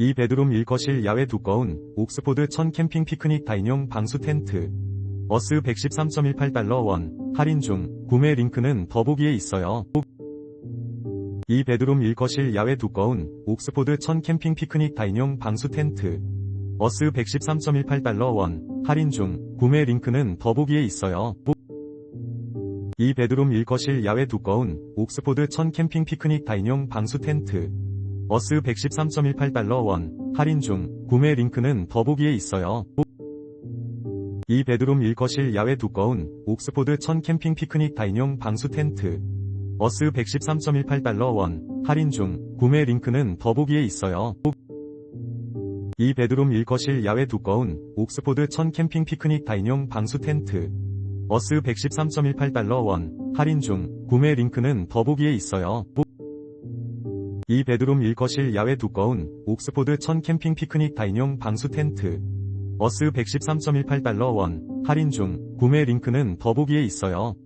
2베드룸 1거실 야외 두꺼운 옥스포드 천 캠핑 피크닉 다인용 방수 텐트. 어스 113.18달러 원. 할인 중. 구매 링크는 더보기에 있어요. 2베드룸 1거실 야외 두꺼운 옥스포드 천 캠핑 피크닉 다인용 방수 텐트. 어스 113.18달러 원. 할인 중. 구매 링크는 더보기에 있어요. 2베드룸 1거실 야외 두꺼운 옥스포드 천 캠핑 피크닉 다인용 방수 텐트. 어스 113.18달러 원. 할인 중. 구매 링크는 더보기에 있어요. 2베드룸 1거실 야외 두꺼운 옥스포드 천 캠핑 피크닉 다인용 방수 텐트. 어스 113.18달러 원. 할인 중. 구매 링크는 더보기에 있어요. 2베드룸 1거실 야외 두꺼운 옥스포드 천 캠핑 피크닉 다인용 방수 텐트. 어스 113.18달러 원. 할인 중. 구매 링크는 더보기에 있어요. 2베드룸 1거실 야외 두꺼운 옥스포드 천 캠핑 피크닉 다인용 방수 텐트. 어스 113.18달러 원. 할인 중. 구매 링크는 더보기에 있어요.